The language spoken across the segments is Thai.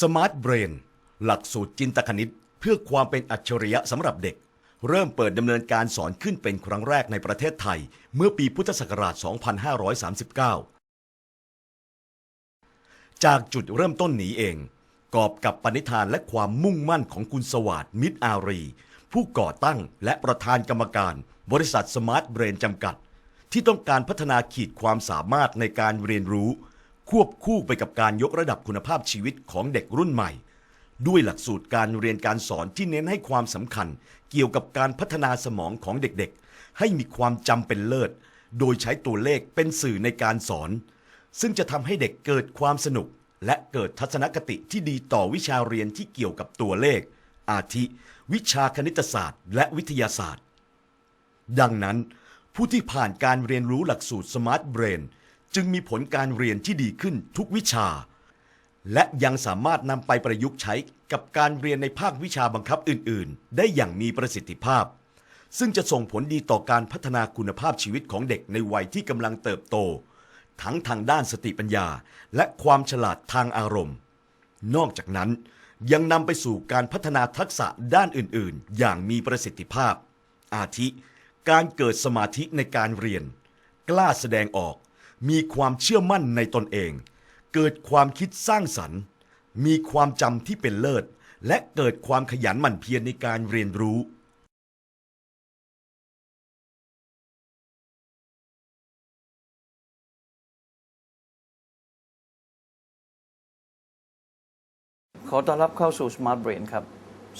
Smart Brain หลักสูตรจินตคณิต เพื่อความเป็นอัจฉริยะสำหรับเด็ก เริ่มเปิดดำเนินการสอนขึ้นเป็นครั้งแรกในประเทศไทย เมื่อปีพุทธศักราช 2539 จากจุดเริ่มต้นนี้เอง กอบกับปณิธานและความมุ่งมั่นของคุณสวัสดมิตรอารี ผู้ก่อตั้งและประธานกรรมการ บริษัทสมาร์ทเบรนจำกัด ที่ต้องการพัฒนาขีดความสามารถในการเรียนรู้ ควบคู่ไปกับการยกระดับคุณภาพชีวิตของเด็กรุ่นใหม่ ด้วยหลักสูตรการเรียนการสอนที่เน้นให้ความสำคัญ เกี่ยวกับการพัฒนาสมองของเด็กๆ ให้มีความจำเป็นเลิศ โดยใช้ตัวเลขเป็นสื่อในการสอน ซึ่งจะทำให้เด็กเกิดความสนุก และเกิดทัศนคติที่ดีต่อวิชาเรียนที่เกี่ยวกับตัวเลข อาทิ วิชาคณิตศาสตร์ และวิทยาศาสตร์ ดังนั้น ผู้ที่ผ่านการเรียนรู้หลักสูตร Smart Brain จึงมีผลการเรียนที่ดีขึ้นทุกวิชา และยังสามารถนำไปประยุกต์ใช้กับการเรียนในภาควิชาบังคับอื่น ๆ ได้อย่างมีประสิทธิภาพ ซึ่งจะส่งผลดีต่อการพัฒนาคุณภาพชีวิตของเด็กในวัยที่กำลังเติบโต ทั้งทางด้านสติปัญญา และความฉลาดทางอารมณ์ นอกจากนั้นยังนำไปสู่การพัฒนาทักษะด้านอื่น ๆ อย่างมีประสิทธิภาพ อาทิ การเกิดสมาธิในการเรียน กล้าแสดงออก มีความเชื่อมั่นในตนเอง เกิดความคิดสร้างสรรค์ มีความจำที่เป็นเลิศ และเกิดความขยันหมั่นเพียรในการเรียนรู้ ขอต้อนรับเข้าสู่ Smart Brain ครับ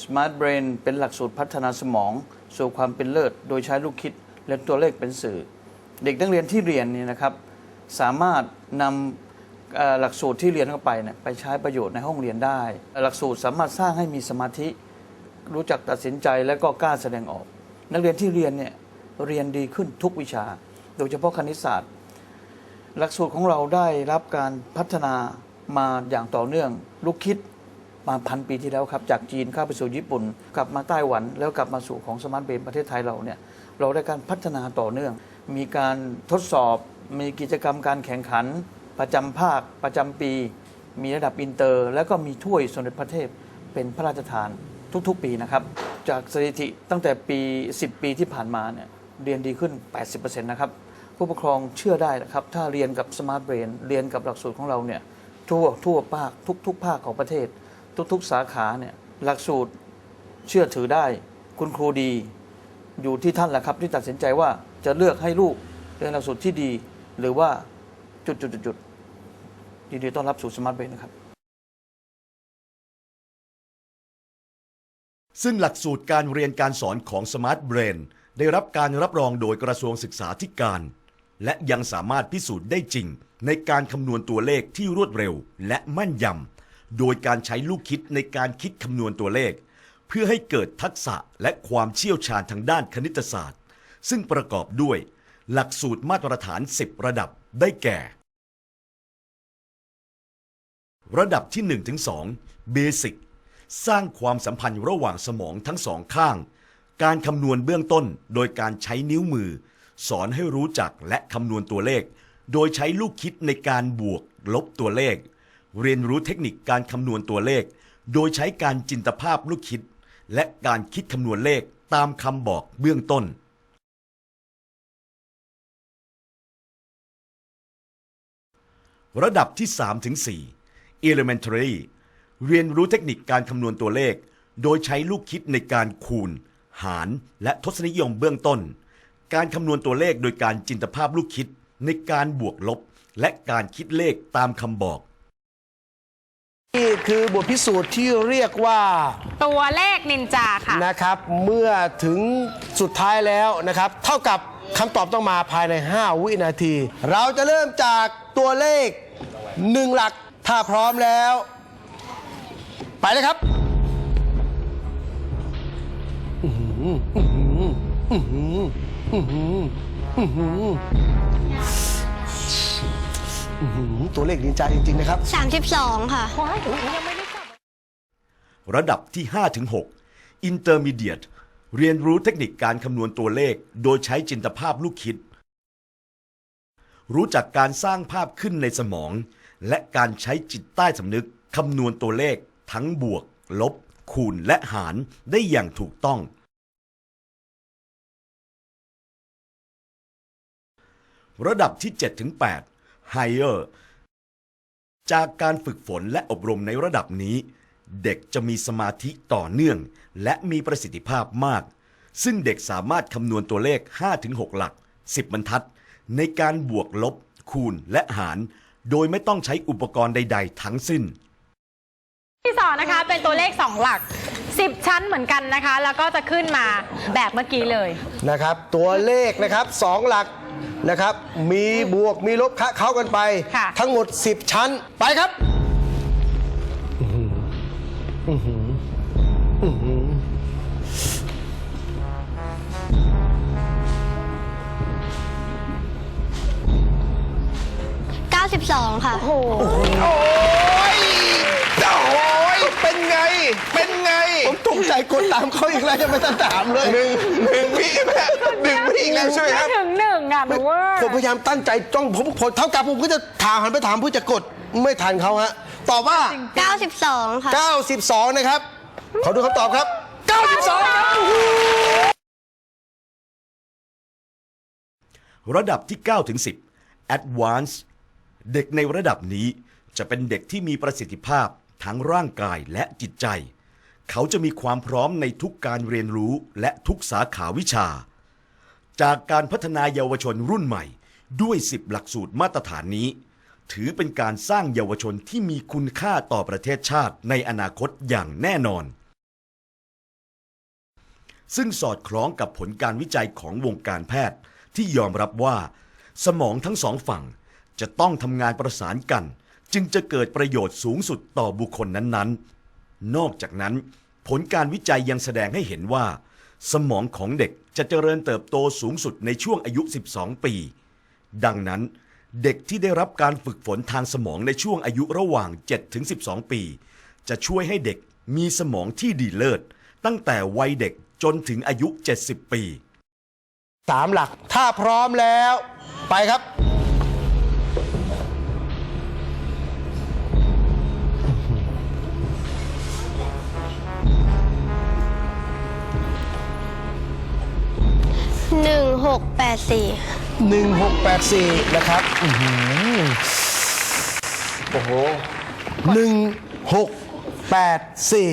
Smart Brain เป็นหลักสูตรพัฒนาสมอง สู่ความเป็นเลิศ โดยใช้ลูกคิดและตัวเลขเป็นสื่อ เด็กนักเรียนที่เรียนนี่นะครับ สามารถนำหลักสูตรที่เรียนเข้าไปเนี่ยไปใช้ประโยชน์ในห้องเรียนได้ หลักสูตรสามารถสร้างให้มีสมาธิ รู้จักตัดสินใจและก็กล้าแสดงออก นักเรียนที่เรียนเนี่ยเรียนดีขึ้นทุกวิชา โดยเฉพาะคณิตศาสตร์ หลักสูตรของเราได้รับการพัฒนามาอย่างต่อเนื่อง ลูกคิดมาพันปีที่แล้วครับ จากจีนเข้าไปสู่ญี่ปุ่น กลับมาไต้หวัน แล้วกลับมาสู่ของสมาร์ทเบนประเทศไทยเราเนี่ยเราได้การพัฒนาต่อเนื่อง มีการทดสอบ มีกิจกรรมการแข่งขัน ประจำภาคประจำปี มีระดับอินเตอร์ แล้วก็มีถ้วยสมเด็จพระเทพเป็นพระราชทานทุกๆ ปีนะครับ จากสถิติตั้งแต่ปี 10 ปีที่ผ่านมาเนี่ยเรียนดีขึ้น 80%นะครับ ผู้ปกครองเชื่อได้นะครับ ถ้าเรียนกับ Smart Brain เรียนกับหลักสูตรของเราเนี่ยทั่วทั่วภาคทุกทุกภาคของประเทศ ทุก ๆ สาขาเนี่ยหลักสูตรเชื่อถือได้ คุณครูดี อยู่ที่ท่านแหละครับที่ตัดสินใจว่าจะเลือกให้ลูกเรียนหลักสูตรที่ดี หรือว่าจุดจุดจุดจุดยินดีต้อนรับสู่ Smart Brain นะครับ ซึ่งหลักสูตรการเรียนการสอนของ Smart Brain ได้รับการรับรองโดยกระทรวงศึกษาธิการ และยังสามารถพิสูจน์ได้จริง ในการคำนวณตัวเลขที่รวดเร็วและแม่นยำโดยการใช้ลูกคิดในการคิดคำนวณตัวเลข เพื่อให้เกิดทักษะและความเชี่ยวชาญทางด้านคณิตศาสตร์ ซึ่งประกอบด้วย หลักสูตรมาตรฐาน 10 ระดับได้แก่ ระดับที่ 1-2 Basic สร้างความสัมพันธ์ระหว่างสมองทั้งสองข้าง การคำนวณเบื้องต้นโดยการใช้นิ้วมือ สอนให้รู้จักและคำนวณตัวเลข โดยใช้ลูกคิดในการบวกลบตัวเลข เรียนรู้เทคนิคการคำนวณตัวเลข โดยใช้การจินตภาพลูกคิด และการคิดคำนวณเลขตามคำบอกเบื้องต้น ระดับที่3-4 Elementary เรียนรู้เทคนิคการคำนวณตัวเลข โดยใช้ลูกคิดในการคูณ หาร และทศนิยมเบื้องต้น การคำนวณตัวเลขโดยการจินตภาพลูกคิดในการบวกลบ และการคิดเลขตามคำบอก นี่คือบทพิสูจน์ที่เรียกว่าตัวเลขนินจาค่ะ นะครับเมื่อถึงสุดท้ายแล้วนะครับ เท่ากับคำตอบต้องมาภายใน 5 วินาที เราจะเริ่มจากตัวเลข 1หลักถ้าพร้อมแล้ว ไปเลยครับตัวเลขดีใจจริง ๆ นะครับ 32 ค่ะ ระดับที่5-6 Intermediate เรียนรู้เทคนิคการคำนวณตัวเลข โดยใช้จินตภาพลูกคิด รู้จักการสร้างภาพขึ้นในสมอง และการใช้จิตใต้สำนึกคำนวณตัวเลขทั้งบวก ลบ คูณและหารได้อย่างถูกต้อง ระดับที่7-8 Higher จากการฝึกฝนและอบรมในระดับนี้ เด็กจะมีสมาธิต่อเนื่อง และมีประสิทธิภาพมาก ซึ่งเด็กสามารถคำนวณตัวเลข 5-6 หลัก 10 บรรทัด ในการบวกลบคูณและหาร โดยไม่ต้องใช้อุปกรณ์ใด ๆ ทั้งสิ้น ที่สองนะคะเป็นตัวเลข 2 หลัก 10 ชั้นเหมือนกันนะคะ แล้วก็จะขึ้นมาแบบเมื่อกี้เลย นะครับตัวเลขนะครับสองหลักนะครับมีบวกมีลบคะเข้ากันไป ค่ะ ทั้งหมด 10 ชั้นไปครับ 92 ค่ะโอ้ยโอ้ยเป็นไง เป็นไง ผมตกใจกดตามเขาอีกแล้วจะไม่ต้องถามเลยหนึ่งหนึ่งวิแม่หนึ่งวิอีกแล้วใช่ไหมครับ ถึงหนึ่งอะหนูว่าผมพยายามตั้งใจจ้องผมผมเท่ากับผมก็จะถามหันไปถามเพื่อจะกดไม่ทันเขาฮะ ตอบว่า 92 ค่ะ 92 นะครับ ขอดูคำตอบครับ 92ครับระดับที่ 9 ถึง 10 Advanced เด็กในระดับนี้จะเป็นเด็กที่มีประสิทธิภาพทั้งร่างกายและจิตใจ เขาจะมีความพร้อมในทุกการเรียนรู้และทุกสาขาวิชา จากการพัฒนาเยาวชนรุ่นใหม่ ด้วย 10 หลักสูตรมาตรฐานนี้ ถือเป็นการสร้างเยาวชนที่มีคุณค่าต่อประเทศชาติในอนาคตอย่างแน่นอน ซึ่งสอดคล้องกับผลการวิจัยของวงการแพทย์ที่ยอมรับว่า สมองทั้งสองฝั่ง จะต้องทำงานประสานกัน จึงจะเกิดประโยชน์สูงสุดต่อบุคคลนั้นๆ นอกจากนั้น ผลการวิจัยยังแสดงให้เห็นว่า สมองของเด็กจะเจริญเติบโตสูงสุดในช่วงอายุ 12 ปี ดังนั้น เด็กที่ได้รับการฝึกฝนทางสมองในช่วงอายุระหว่าง 7-12 ปี จะช่วยให้เด็กมีสมองที่ดีเลิศ ตั้งแต่วัยเด็กจนถึงอายุ 70 ปี สามหลัก ถ้าพร้อมแล้ว ไปครับ 1684 1684 นะครับอื้อหือโอ้โหหนึ่งหกแปดสี่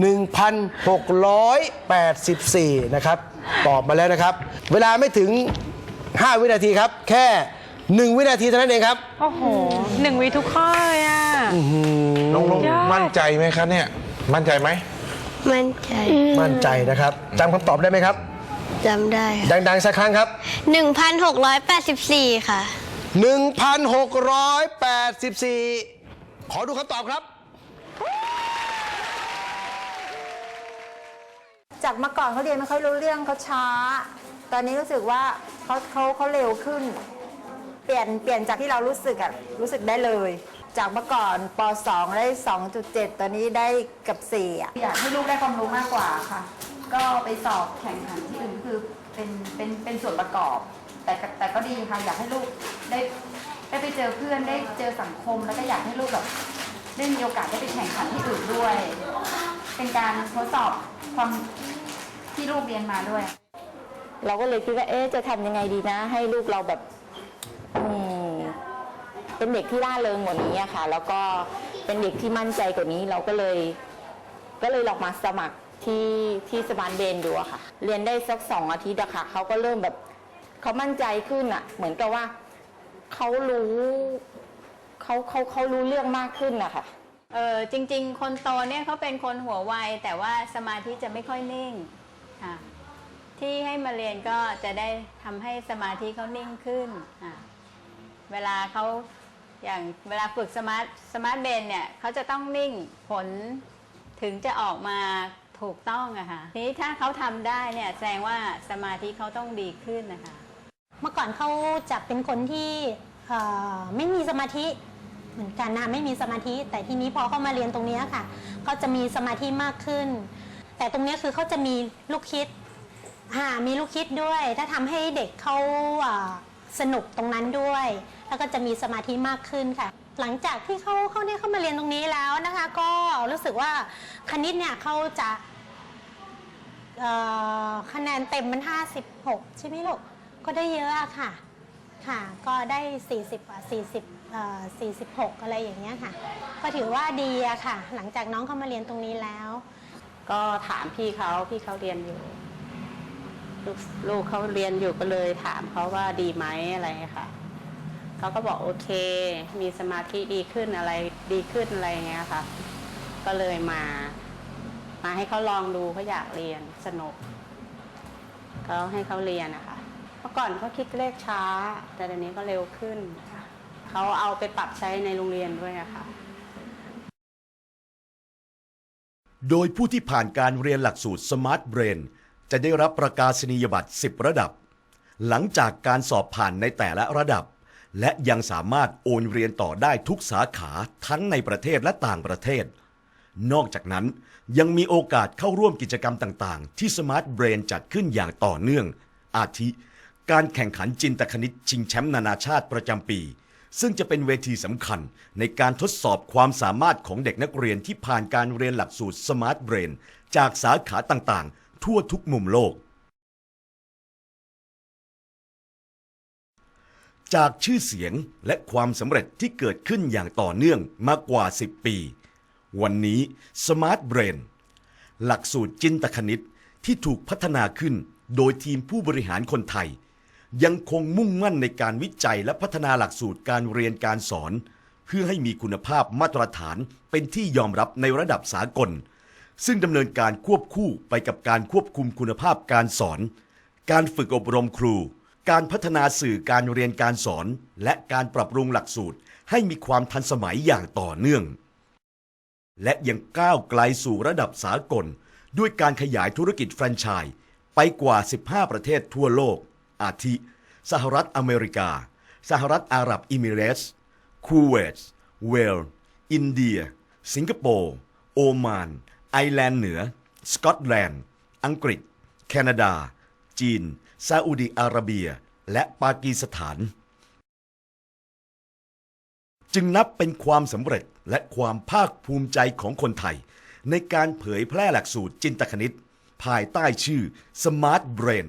หนึ่งพันหกร้อยแปดสิบสี่นะครับ ตอบมาแล้วนะครับ เวลาไม่ถึง 5 วินาทีครับ แค่ 1 วินาทีเท่านั้นเองครับ โอ้โหหนึ่งวีทุกข้อเลยอะ น้องลุงยอด มั่นใจไหมครับเนี่ย มั่นใจไหม มั่นใจ มั่นใจนะครับจำคำตอบได้ไหมครับ จำได้ค่ะดังๆสักครั้งครับ 1684 ค่ะ 1,684 ขอดูคำตอบครับ จากเมื่อก่อนเขาเรียนไม่ค่อยรู้เรื่องเขาช้า ตอนนี้รู้สึกว่าเขาเขาเขาเร็วขึ้น เปลี่ยนเปลี่ยนจากที่เรารู้สึกอะรู้สึกได้เลย จากเมื่อก่อนป .2 ได้ 2.7 ตอนนี้ได้กับ4อะอยากให้ลูกได้ความรู้มากกว่าค่ะ ก็ไปสอบแข่งขันที่อื่นคือเป็นเป็นเป็นส่วนประกอบ แต่ก็แต่ก็ดีค่ะอยากให้ลูกได้ได้ไปเจอเพื่อนได้เจอสังคม แล้วก็อยากให้ลูกแบบได้มีโอกาสได้ไปแข่งขันที่อื่นด้วย เป็นการทดสอบความที่ลูกเรียนมาด้วย เราก็เลยคิดว่าเอ๊ะจะทำยังไงดีนะ ให้ลูกเราแบบอืมเป็นเด็กที่ร่าเริงกว่านี้อะค่ะ แล้วก็เป็นเด็กที่มั่นใจกว่านี้ เราก็เลย ก็เลยลองมาสมัคร ที่ที่สมานเบนดูอะค่ะ เรียนได้สักสองอาทิตย์อะค่ะเขาก็เริ่มแบบเขามั่นใจขึ้นอะเหมือนกับว่าเขารู้เขาเขาเขารู้เรื่องมากขึ้นอะค่ะเออจริง ๆ คนโตเนี่ยเขาเป็นคนหัวไวแต่ว่าสมาธิจะไม่ค่อยนิ่งค่ะที่ให้มาเรียนก็จะได้ทำให้สมาธิเขานิ่งขึ้นค่ะเวลาเขาอย่างเวลาฝึกสมาร์ทสมาร์ทเบนเนี่ยเขาจะต้องนิ่งผลถึงจะออกมา ถูกต้องอะค่ะทีนี้ถ้าเขาทำได้เนี่ยแสดงว่าสมาธิเขาต้องดีขึ้นนะคะ เมื่อก่อนเขาจะเป็นคนที่เอ่อไม่มีสมาธิเหมือนกันนะไม่มีสมาธิ แต่ทีนี้พอเขามาเรียนตรงเนี้ยค่ะเขาจะมีสมาธิมากขึ้น แต่ตรงเนี้ยคือเขาจะมีลูกคิดอ่ามีลูกคิดด้วย ถ้าทำให้เด็กเขาอ่าสนุกตรงนั้นด้วย แล้วก็จะมีสมาธิมากขึ้นค่ะ หลังจากที่เขาเขาได้เข้ามาเรียนตรงนี้แล้วนะคะ ก็รู้สึกว่าคณิตเนี่ยเขาจะเอ่อคะแนนเต็มมัน 56 ใช่ไหมลูก ก็ได้เยอะอะค่ะ ค่ะ ก็ได้ 40อะ40เอ่อ46 อะไรอย่างเงี้ยค่ะ ก็ถือว่าดีอะค่ะ หลังจากน้องเข้ามาเรียนตรงนี้แล้ว ก็ถามพี่เขาพี่เขาเรียนอยู่ ลูกลูกเขาเรียนอยู่ก็เลยถามเขาว่าดีไหมอะไรค่ะ เขาก็บอกโอเค มีสมาธิดีขึ้นอะไรดีขึ้นอะไรเงี้ยค่ะ ก็เลยมา มาให้เขาลองดูเขาอยากเรียนสนุกก็ให้เขาเรียนนะคะเมื่อก่อนเขาคิดเลขช้า แต่เดี๋ยวนี้ก็เร็วขึ้นเขาเอาไปปรับใช้ในโรงเรียนด้วยอะค่ะโดยผู้ที่ผ่านการเรียนหลักสูตร Smart Brain จะได้รับประกาศนียบัตร 10 ระดับ หลังจากการสอบผ่านในแต่ละระดับ และยังสามารถโอนเรียนต่อได้ทุกสาขาทั้งในประเทศและต่างประเทศ นอกจากนั้นยังมีโอกาสเข้าร่วมกิจกรรมต่างๆ ที่ Smart Brain จัดขึ้นอย่างต่อเนื่อง อาทิ การแข่งขันจินตคณิตชิงแชมป์นานาชาติประจำปี ซึ่งจะเป็นเวทีสำคัญในการทดสอบความสามารถของเด็กนักเรียนที่ผ่านการเรียนหลักสูตร Smart Brain จากสาขาต่างๆ ทั่วทุกมุมโลก จากชื่อเสียงและความสำเร็จที่เกิดขึ้นอย่างต่อเนื่องมากกว่า 10 ปี วันนี้ Smart Brain หลักสูตรจินตคณิตที่ถูกพัฒนาขึ้นโดยทีมผู้บริหารคนไทย ยังคงมุ่งมั่นในการวิจัยและพัฒนาหลักสูตรการเรียนการสอน เพื่อให้มีคุณภาพมาตรฐานเป็นที่ยอมรับในระดับสากล ซึ่งดำเนินการควบคู่ไปกับการควบคุมคุณภาพการสอน การฝึกอบรมครู การพัฒนาสื่อการเรียนการสอน และการปรับปรุงหลักสูตร ให้มีความทันสมัยอย่างต่อเนื่อง และยังก้าวไกลสู่ระดับสากล ด้วยการขยายธุรกิจแฟรนไชส์ไปกว่า 15 ประเทศทั่วโลก อาทิ สหรัฐอเมริกา สหรัฐอาหรับอิมิเรตส์คูเวต เวล อินเดีย สิงคโปร์ โอมาน ไอร์แลนด์เหนือ สกอตแลนด์ อังกฤษ แคนาดา จีน ซาอุดิอาระเบีย และปากีสถาน จึงนับเป็นความสำเร็จและความภาคภูมิใจของคนไทย ในการเผยแพร่หลักสูตรจินตคณิต ภายใต้ชื่อ Smart Brain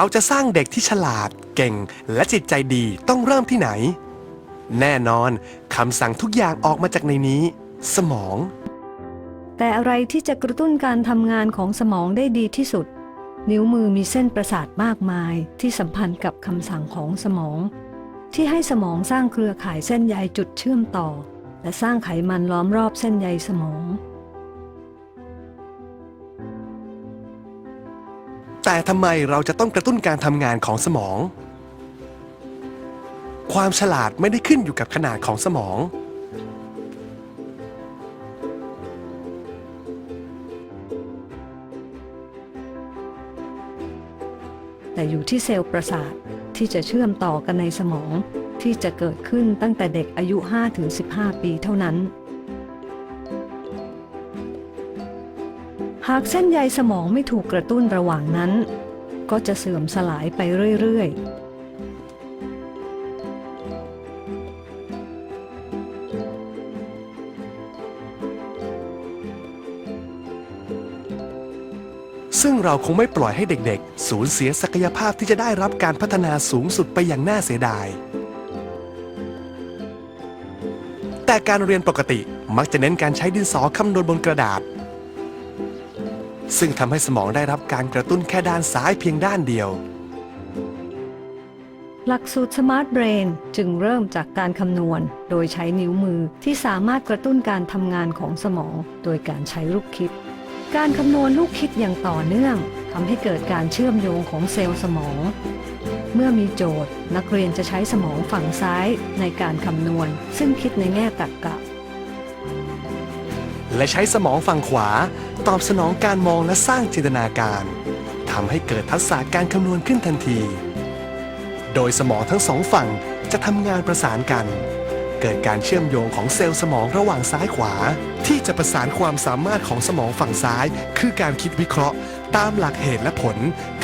เราจะสร้างเด็กที่ฉลาด เก่ง และจิตใจดีต้องเริ่มที่ไหน แน่นอนคำสั่งทุกอย่างออกมาจากในนี้ สมอง แต่อะไรที่จะกระตุ้นการทำงานของสมองได้ดีที่สุด นิ้วมือมีเส้นประสาทมากมายที่สัมพันธ์กับคำสั่งของสมอง ที่ให้สมองสร้างเครือข่ายเส้นใยจุดเชื่อมต่อ และสร้างไขมันล้อมรอบเส้นใยสมอง แต่ทำไมเราจะต้องกระตุ้นการทำงานของสมอง ความฉลาดไม่ได้ขึ้นอยู่กับขนาดของสมอง แต่อยู่ที่เซลล์ประสาทที่จะเชื่อมต่อกันในสมองที่จะเกิดขึ้นตั้งแต่เด็กอายุ 5-15 ปีเท่านั้น หากเส้นใยสมองไม่ถูกกระตุ้นระหว่างนั้น ก็จะเสื่อมสลายไปเรื่อย ๆซึ่งเราคงไม่ปล่อยให้เด็กๆ สูญเสียศักยภาพที่จะได้รับการพัฒนาสูงสุดไปอย่างน่าเสียดาย แต่การเรียนปกติมักจะเน้นการใช้ดินสอคำนวณบนกระดาษ ซึ่งทำให้สมองได้รับการกระตุ้นแค่ด้านซ้ายเพียงด้านเดียว หลักสูตร Smart Brain จึงเริ่มจากการคำนวณ โดยใช้นิ้วมือที่สามารถกระตุ้นการทำงานของสมอง โดยการใช้ลูกคิด การคำนวณลูกคิดอย่างต่อเนื่องทำให้เกิดการเชื่อมโยงของเซลล์สมอง เมื่อมีโจทย์ นักเรียนจะใช้สมองฝั่งซ้ายในการคำนวณ ซึ่งคิดในแง่ตรรกะ และใช้สมองฝั่งขวา ตอบสนองการมองและสร้างจินตนาการทำให้เกิดทักษะการคำนวณขึ้นทันที โดยสมองทั้งสองฝั่งจะทำงานประสานกัน เกิดการเชื่อมโยงของเซลล์สมองระหว่างซ้ายขวา ที่จะประสานความสามารถของสมองฝั่งซ้าย คือการคิดวิเคราะห์ ตามหลักเหตุและผล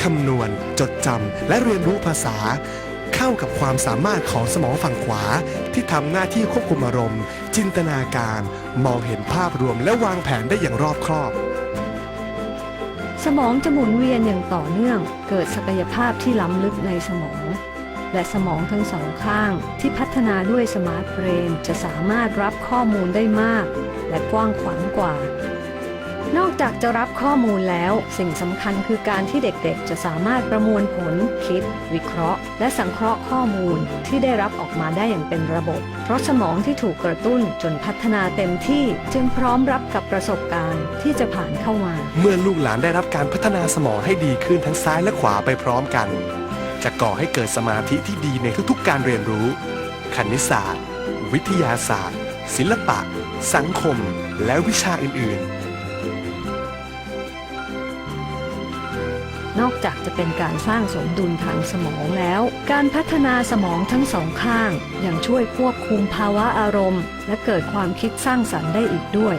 คำนวณ จดจำและเรียนรู้ภาษา เข้ากับความสามารถของสมองฝั่งขวา ที่ทำหน้าที่ควบคุมอารมณ์ จินตนาการ มองเห็นภาพรวมและวางแผนได้อย่างรอบคอบ สมองจะหมุนเวียนอย่างต่อเนื่อง เกิดศักยภาพที่ล้ำลึกในสมอง และสมองทั้งสองข้างที่พัฒนาด้วยสมาร์ทเบรนจะสามารถรับข้อมูลได้มาก และกว้างขวางกว่า นอกจากจะรับข้อมูลแล้ว สิ่งสำคัญคือการที่เด็กๆ จะสามารถประมวลผล คิด วิเคราะห์ และสังเคราะห์ข้อมูลที่ได้รับออกมาได้อย่างเป็นระบบ เพราะสมองที่ถูกกระตุ้นจนพัฒนาเต็มที่จึงพร้อมรับกับประสบการณ์ที่จะผ่านเข้ามา เมื่อลูกหลานได้รับการพัฒนาสมองให้ดีขึ้นทั้งซ้ายและขวาไปพร้อมกัน จะก่อให้เกิดสมาธิที่ดีในทุกๆ การเรียนรู้ คณิตศาสตร์ วิทยาศาสตร์ ศิลปะ สังคม และวิชาอื่นๆ นอกจากจะเป็นการสร้างสมดุลทางสมองแล้ว การพัฒนาสมองทั้งสองข้างยังช่วยควบคุมภาวะอารมณ์ และเกิดความคิดสร้างสรรค์ได้อีกด้วย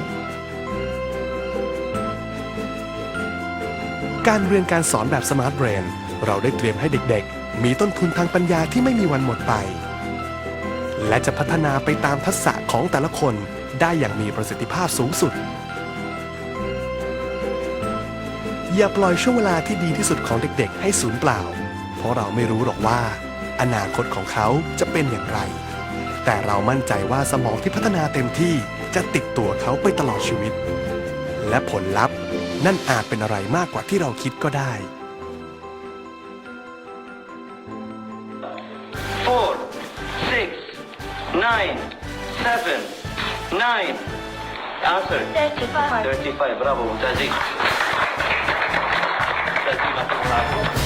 การเรียนการสอนแบบสมาร์ทเบรนเราได้เตรียมให้เด็กๆ มีต้นทุนทางปัญญาที่ไม่มีวันหมดไป และจะพัฒนาไปตามทักษะของแต่ละคนได้อย่างมีประสิทธิภาพสูงสุด อย่าปล่อยช่วงเวลาที่ดีที่สุดของเด็กๆ ให้สูญเปล่า เพราะเราไม่รู้หรอกว่า อนาคตของเขาจะเป็นอย่างไร แต่เรามั่นใจว่าสมองที่พัฒนาเต็มที่จะติดตัวเขาไปตลอดชีวิต และผลลัพธ์นั่นอาจเป็นอะไรมากกว่าที่เราคิดก็ได้ four, six, nine, seven, nine. Answer. 35. 35. Bravo, sa sila sa